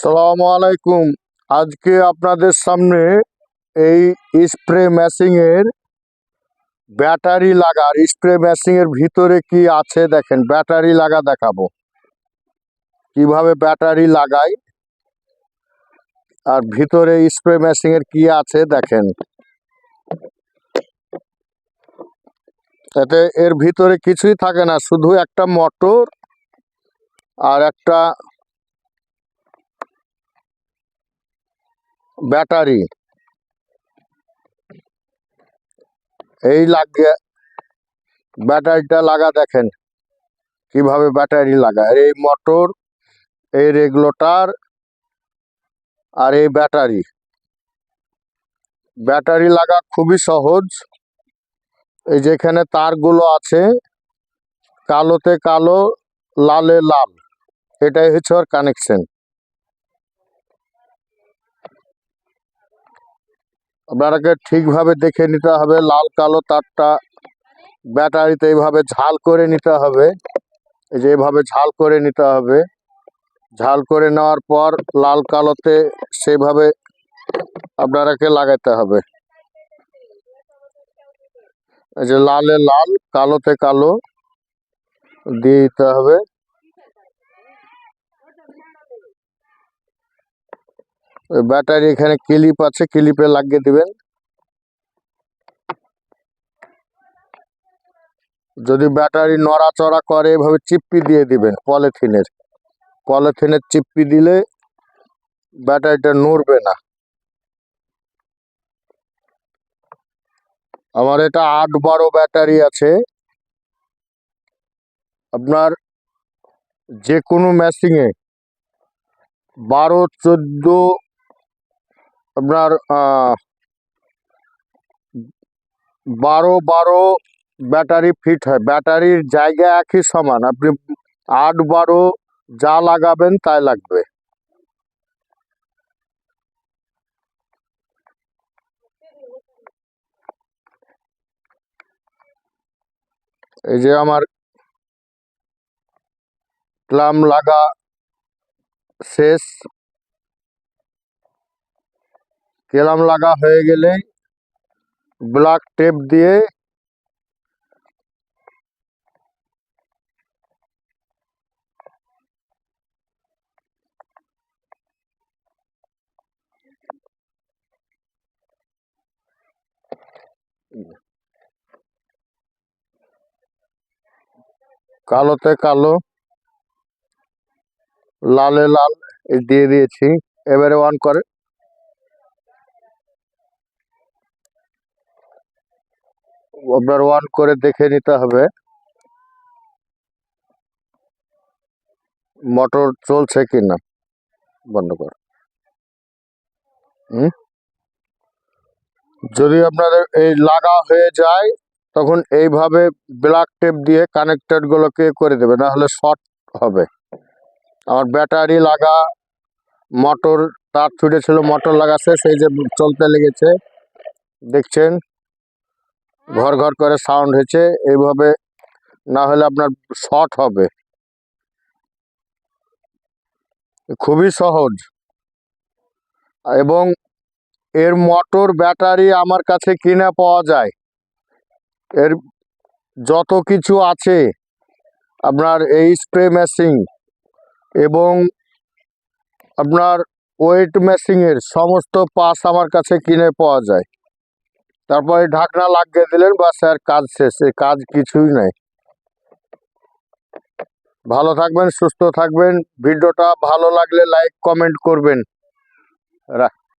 সালামু আলাইকুম। আজকে আপনাদের সামনে এই স্প্রে মেশিং এর ব্যাটারি লাগার, স্প্রে মেশিং এর ভিতরে কি আছে দেখেন, ব্যাটারি লাগা দেখাবো। কীভাবে ব্যাটারি লাগাই আর ভিতরে স্প্রে মেশিং এর কি আছে দেখেন। এতে এর ভিতরে কিছুই থাকে না, শুধু একটা মোটর আর একটা ব্যাটারি। এই লাগে ব্যাটারিটা লাগা দেখেন, কীভাবে ব্যাটারি লাগা আর এই মোটর, এই রেগুলেটর আর এই ব্যাটারি। ব্যাটারি লাগা খুবই সহজ। এই যেখানে তারগুলো আছে, কালোতে কালো, লালে লাল। এটাই হচ্ছে ওর কানেকশন আপনাকে ঠিকভাবে দেখে নিতে হবে, লাল কালো তারটা ব্যাটারিতে এইভাবে ঝাল করে নিতে হবে। এই যে এইভাবে ঝাল করে নিতে হবে। ঝাল করে নেওয়ার পর লাল কালোতে সেভাবে আপনারাকে লাগাইতে হবে। এই যে লালে লাল, কালোতে কালো দিয়ে দিতে হবে। ব্যাটারি এখানে ক্লিপ আছে, ক্লিপে লাগিয়ে দিবেন। যদি ব্যাটারি নড়াচড়া করে, এভাবে চিপ্পি দিয়ে দিবেন পলিথিনের। পলিথিনের চিপ্পি দিলে ব্যাটারিটা নড়বে না। আমার এটা আট বারো ব্যাটারি আছে। আপনার যে কোনো মেশিনে বারো, চোদ্দ আপনার বারো বারো ব্যাটারি ফিট হয়। ব্যাটারির জায়গা একই সমান। আপনি আট বারো যা লাগাবেন তাই লাগবে। এই যে আমার ক্লাম লাগা শেষ। কেলাম লাগা হয়ে গেলে ব্ল্যাক টেপ দিয়ে কালোতে কালো, লালে লাল দিয়ে দিয়েছি। এবারে অন করে। আপনার ওয়ান করে দেখে নিতে হবে। মোটর চলছে কিনা? বন্ধ কর। যদি আপনাদের এই লাগা হয়ে যায়, তখন এইভাবে ব্ল্যাক টেপ দিয়ে কানেক্টেড গুলোকে করে দেবে, না হলে শর্ট হবে। আমার ব্যাটারি লাগা মোটর তার ছুটেছিল মোটর লাগাচ্ছে সেই যে চলতে লেগেছে, দেখছেন? ঘর ঘর করে সাউন্ড হয়েছে, এইভাবে না হলে আপনার শর্ট হবে। খুবই সহজ। এবং এর মোটর ব্যাটারি আমার কাছে কিনে পাওয়া যায়। এর যত কিছু আছে, আপনার এই স্প্রে মেশিন এবং আপনার ওয়েট মেশিনের সমস্ত পাস আমার কাছে কিনে পাওয়া যায়। তারপরে ঢাকনা লাগিয়ে দিলেন বা স্যার কাজ শেষ, এই কাজ কিছুই নাই। ভালো থাকবেন, সুস্থ থাকবেন, ভিডিওটা ভালো লাগলে লাইক কমেন্ট করবেন। রা-